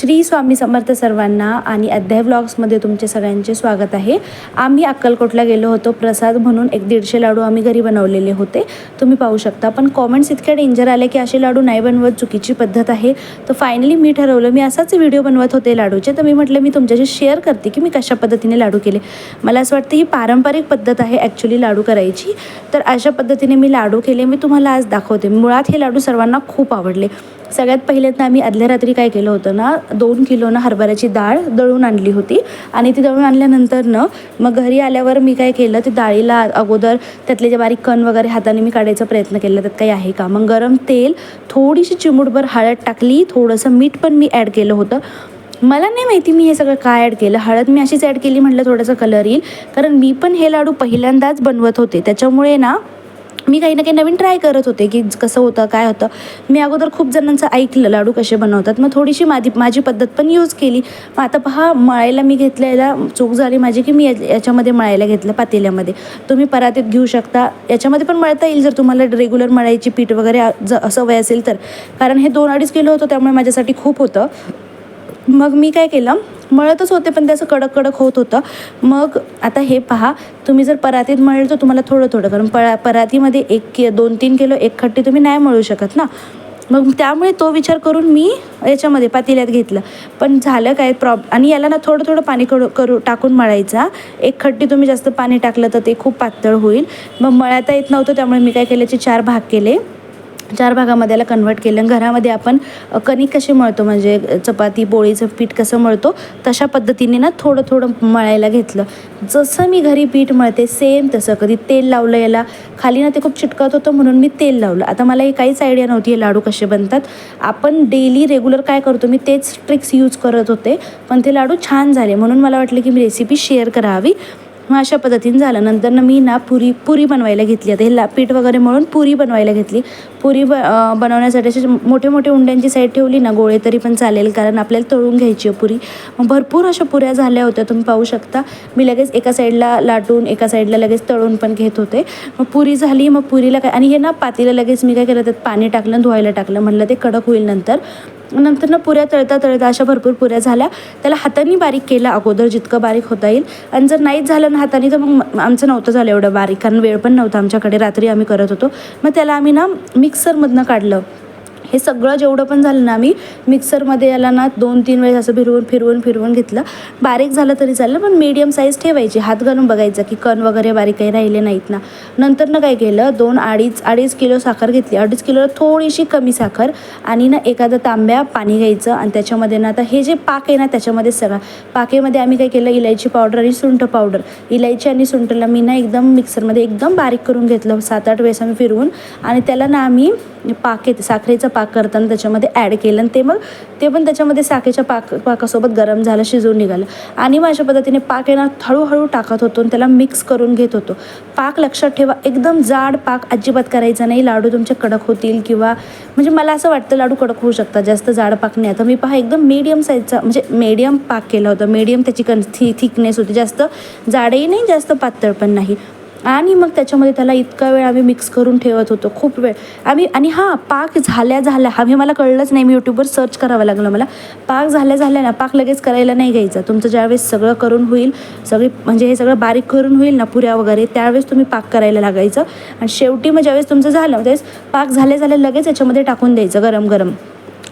श्री स्वामी समर्थ सर्वांना आणि अध्याय व्लॉग्समध्ये तुमचे सगळ्यांचे स्वागत आहे. आम्ही अक्कलकोटला गेलो होतो प्रसाद म्हणून एक दीडशे लाडू आम्ही घरी बनवलेले होते. तुम्ही पाहू शकता पण कॉमेंट्स इतके डेंजर आले की असे लाडू नाही बनवत चुकीची पद्धत आहे. तर फायनली मी ठरवलं मी असाच व्हिडिओ बनवत होते लाडूचे. तर मी म्हटलं मी तुमच्याशी शेअर करते की मी कशा पद्धतीने लाडू केले. मला असं वाटतं ही पारंपरिक पद्धत आहे ॲक्च्युली लाडू करायची. तर अशा पद्धतीने मी लाडू केले मी तुम्हाला आज दाखवते. मुळात हे लाडू सर्वांना खूप आवडले. सगळ्यात पहिल्यांदा आम्ही आदल्या रात्री काय केलं होतं ना दोन किलो ना हरभऱ्याची डाळ दळून आणली होती. आणि ती दळून आणल्यानंतर न मग घरी आल्यावर मी काय केलं ते डाळीला अगोदर त्यातले जे बारीक कण वगैरे हाताने मी काढायचा प्रयत्न केला त्यात काही आहे का? मग गरम तेल थोडीशी चिमूटभर हळद टाकली थोडंसं मीठ पण मी ॲड केलं होतं. मला नाही माहिती मी हे सगळं काय ॲड केलं. हळद मी अशीच ॲड केली म्हटलं थोडंसं कलर येईल. कारण मी पण हे लाडू पहिल्यांदाच बनवत होते. त्याच्यामुळे ना मी काही ना काही नवीन ट्राय करत होते की कसं होतं काय होतं. मी अगोदर खूप जणांचं ऐकलं लाडू कसे बनवतात. मग थोडीशी माझी माझी पद्धत पण यूज केली. मग आता पहा मळायला मी घेतलेला चूक झाली माझी की मी या- याच्यामध्ये मळायला घेतलं पातेल्यामध्ये. तुम्ही परातीत घेऊ शकता. याच्यामध्ये पण मळता येईल जर तुम्हाला रेग्युलर मळायची पीठ वगैरे ज ज सवय असेल तर. कारण हे दोन अडीच किलो होतं त्यामुळे माझ्यासाठी खूप होतं. मग मी काय केलं? मळतच होते पण त्याचं कडक कडक होत होतं. मग आता हे पहा तुम्ही जर परातीत मळलं तर तुम्हाला थोडं थोडं कारण परा परातीमध्ये एक कि दोन तीन किलो एक खट्टी तुम्ही नाही मळू शकत ना. मग त्यामुळे तो विचार करून मी याच्यामध्ये पातेल्यात घेतलं. पण झालं काय प्रॉब आणि याला ना थोडं थोडं पाणी करू करू टाकून मळायचा. एक खट्टी तुम्ही जास्त पाणी टाकलं तर ते खूप पातळ होईल. मग मळायता येत नव्हतं त्यामुळे मी काय केल्याचे चार भाग केले. चार भागामध्ये याला कन्व्हर्ट केलं. घरामध्ये आपण कणिक कसे मळतो? म्हणजे चपाती पोळीचं पीठ कसं मळतो? तशा पद्धतीने ना थोडं थोडं मळायला घेतलं. जसं मी घरी पीठ मळते सेम तसं. कधी तेल लावलं याला. खाली ना ते खूप चिटकत होतं म्हणून मी तेल लावलं. आता मला हे काहीच आयडिया नव्हती हे लाडू कसे बनतात. आपण डेली रेग्युलर काय करतो मी तेच ट्रिक्स यूज करत होते. पण ते लाडू छान झाले. म्हणून मला वाटलं की मी रेसिपी शेअर करावी. मग अशा पद्धतीने झालं नंतर ना मी ना पुरी पुरी बनवायला घेतली. आता हे ला पीठ वगैरे म्हणून पुरी बनवायला घेतली. पुरी ब बनवण्यासाठी असे मोठे मोठे उंड्यांची साईड ठेवली ना गोळे तरी पण चालेल कारण आपल्याला तळून घ्यायची आहे पुरी. मग भरपूर अशा पुऱ्या झाल्या होत्या तुम्ही पाहू शकता. मी लगेच एका साईडला लाटून एका साईडला लगेच तळून पण घेत होते. मग पुरी झाली मग पुरीला काय आणि हे ना पातीला लगेच मी काय केलं त्यात पाणी टाकलं धुवायला टाकलं. म्हटलं ते कडक होईल नंतर. नंतर ना पुऱ्या तळता तळता अशा भरपूर पुऱ्या झाल्या. त्याला हाताने बारीक केलं अगोदर जितकं बारीक होता येईल. आणि जर नाहीच झालं ना हाताने तर मग आमचं नव्हतं झालं एवढं बारीक. कारण वेळ पण नव्हता आमच्याकडे. रात्री आम्ही करत होतो. मग त्याला आम्ही ना मिक्सरमधनं काढलं. हे सगळं जेवढं पण झालं ना आम्ही मिक्सरमध्ये याला ना दोन तीन वेळेस असं फिरवून फिरवून फिरवून घेतलं. बारीक झालं तरी चाललं पण मीडियम साईज ठेवायची. हात घालून बघायचं की कण वगैरे बारीक काही राहिले नाहीत ना. नंतर ना काय केलं दोन अडीच अडीच किलो साखर घेतली. अडीच किलोला थोडीशी कमी साखर आणि ना एखादं तांब्या पाणी घ्यायचं आणि त्याच्यामध्ये ना आता हे जे पाक आहे ना त्याच्यामध्ये सगळा. पाकेमध्ये आम्ही काय केलं इलायची पावडर आणि सुंठ पावडर इलायची आणि सुंठला मी ना एकदम मिक्सरमध्ये एकदम बारीक करून घेतलं. सात आठ वेळेस आम्ही फिरवून आणि त्याला ना आम्ही पाक येते साखरेचा पाक पाक करताना त्याच्यामध्ये ॲड केलं आणि ते मग ते पण त्याच्यामध्ये साखेच्या पाक पाकासोबत गरम झालं शिजवून निघालं. आणि मग अशा पद्धतीने पाक आहे ना हळूहळू टाकत होतो आणि त्याला मिक्स करून घेत होतो. पाक लक्षात ठेवा एकदम जाड पाक अजिबात करायचा नाही. लाडू तुमचे कडक होतील किंवा म्हणजे मला असं वाटतं लाडू कडक होऊ शकतात जास्त जाड पाक नाही. आता मी पहा एकदम मीडियम साईजचा म्हणजे मीडियम पाक केला होता. मीडियम त्याची कन थी थिकनेस होती. जास्त जाडही नाही जास्त पातळ पण नाही. आणि मग त्याच्यामध्ये त्याला इतका वेळ आम्ही मिक्स करून ठेवत होतो. खूप वेळ. आम्ही आणि हां पाक झाल्या झाल्या हा मला कळलंच नाही. मी यूट्यूबवर सर्च करावं लागलं मला. पाक झाल्या झाल्या ना पाक लगेच करायला नाही घ्यायचा. तुमचं ज्यावेळेस सगळं करून होईल सगळी म्हणजे हे सगळं बारीक करून होईल ना पुऱ्या वगैरे त्यावेळेस तुम्ही पाक करायला लागायचं. आणि शेवटी मग ज्यावेळेस तुमचं झालं त्यावेळेस पाक झाले झाल्या लगेच याच्यामध्ये टाकून द्यायचं गरम गरम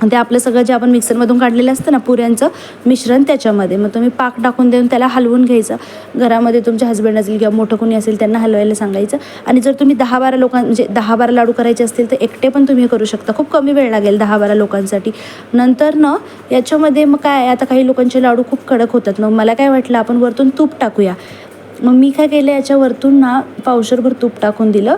ते आपलं सगळं जे आपण मिक्सरमधून काढलेलं असतं ना पुऱ्यांचं मिश्रण त्याच्यामध्ये मग तुम्ही पाक टाकून देऊन त्याला हलवून घ्यायचं. घरामध्ये तुमचे हस्बंड असेल किंवा मोठं कोणी असेल त्यांना हलवायला सांगायचं. आणि जर तुम्ही दहा बारा लोकां म्हणजे दहा बारा लाडू करायचे असतील तर एकटे पण तुम्ही हे करू शकता. खूप कमी वेळ लागेल दहा बारा लोकांसाठी. नंतर न याच्यामध्ये मग काय आता काही लोकांचे लाडू खूप कडक होतात. मग मला काय वाटलं आपण वरतून तूप टाकूया. मग मी काय केलं याच्यावरतून ना पावशरभर तूप टाकून दिलं.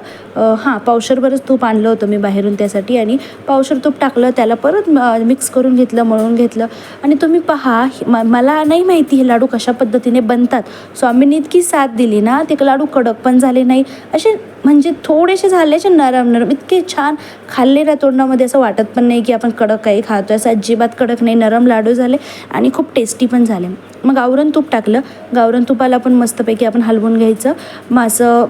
हां पावशरभरच तूप आणलं होतं मी बाहेरून त्यासाठी आणि पावशर तूप टाकलं त्याला परत मिक्स करून घेतलं मळून घेतलं. आणि तुम्ही पहा म- मला नाही माहिती हे लाडू कशा पद्धतीने बनतात. स्वामींनी इतकी साथ दिली ना ते लाडू कडक पण झाले नाही. असे म्हणजे थोडेसे झाले असे नरम नरम इतके छान खाल्ले ना तोंडामध्ये असं वाटत पण नाही की आपण कडक काही खातो असं अजिबात कडक नाही नरम लाडू झाले आणि खूप टेस्टी पण झाले. मग गावरण तूप टाकलं. गावरण तुपाला पण मस्तपैकी आपण हलवून घ्यायचं. मग असं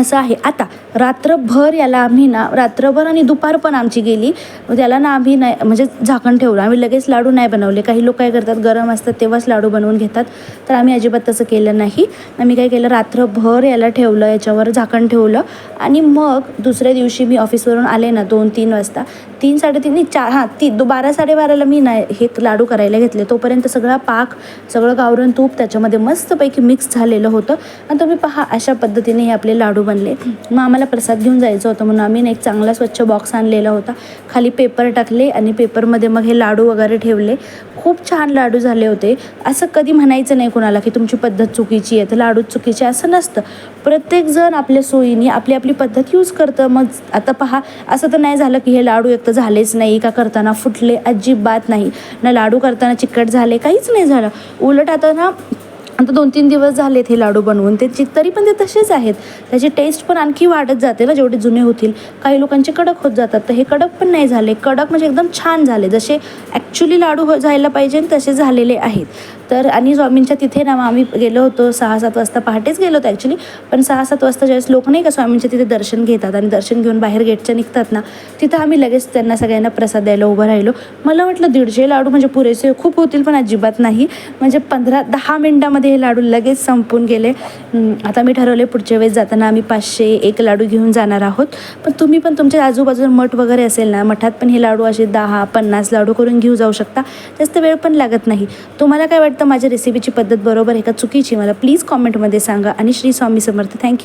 असं आहे. आता रात्रभर याला आम्ही ना रात्रभर आणि दुपार पण आमची गेली. त्याला ना आम्ही नाही म्हणजे झाकण ठेवलं. आम्ही लगेच लाडू नाही बनवले. काही लोक काय करतात गरम असतात तेव्हाच लाडू बनवून घेतात. तर आम्ही अजिबात तसं केलं नाही. आम्ही काय केलं रात्रभर याला ठेवलं याच्यावर झाकण ठेवलं. आणि मग दुसऱ्या दिवशी मी ऑफिसवरून आले ना दोन तीन वाजता. तीन साडेतीन चार हां ती दो बारा साडेबाराला मी नाही हे लाडू करायला घेतले. तोपर्यंत सगळा पाक सगळं गावरण तूप त्याच्यामध्ये मस्तपैकी मिक्स झालेलं होतं. आणि तुम्ही पहा अशा पद्धतीने हे आपले लाडू बनले. मग आम्हाला प्रसाद घेऊन जायचं होतं म्हणून आम्ही एक चांगला स्वच्छ बॉक्स आणलेला होता. खाली पेपर टाकले आणि पेपरमध्ये मग हे लाडू वगैरे ठेवले. खूप छान लाडू झाले होते. असं कधी म्हणायचं नाही कुणाला की तुमची पद्धत चुकीची आहे तर लाडू चुकीचे असं नसतं. प्रत्येकजण आपल्या सोयीने आपली आपली पद्धत यूज करतं. मग आता पहा असं तर नाही झालं की हे लाडू एक तर झालेच नाही का करताना फुटले? अजिबात नाही. ना लाडू करताना चिकट झाले काहीच नाही झालं. उलट आता ना आता दोन तीन दिवस झालेत हे लाडू बनवून. ते तरी पण ते तसेच आहेत. त्याची टेस्ट पण आणखी वाढत जाते ना जेवढे जुने होतील. काही लोकांचे कडक होत जातात. तर हे कडक पण नाही झाले. कडक म्हणजे एकदम छान झाले. जसे ॲक्च्युली लाडू हो जायला पाहिजे तसे झालेले आहेत. तर आणि स्वामींच्या तिथे ना मग आम्ही गेलो होतो सहा सात वाजता. पहाटेच गेलो होतो ॲक्च्युली पण सहा सात वाजता ज्यावेळेस लोक नाही का स्वामींच्या तिथे दर्शन घेतात आणि दर्शन घेऊन बाहेर गेटच्या निघतात ना तिथं आम्ही लगेच त्यांना सगळ्यांना प्रसाद द्यायला उभं राहिलो. मला वाटलं दीडशे लाडू म्हणजे पुरेसे खूप होतील पण अजिबात नाही. म्हणजे पंधरा दहा मिनटामध्ये हे लाडू लगेच संपून गेले. आता मी ठरवले पुढच्या वेळेस जाताना आम्ही पाचशे एक लाडू घेऊन जाणार आहोत. पण तुम्ही पण तुमच्या आजूबाजूला मठ वगैरे असेल ना मठात पण हे लाडू असे दहा पन्नास लाडू करून घेऊ जाऊ शकता. जास्त वेळ पण लागत नाही. तुम्हाला काय वाटतं वाटतं माझ्या रेसिपीची पद्धत बरोबर आहे का चुकीची मला प्लीज कॉमेंटमध्ये सांगा. आणि श्री स्वामी समर्थ थँक्यू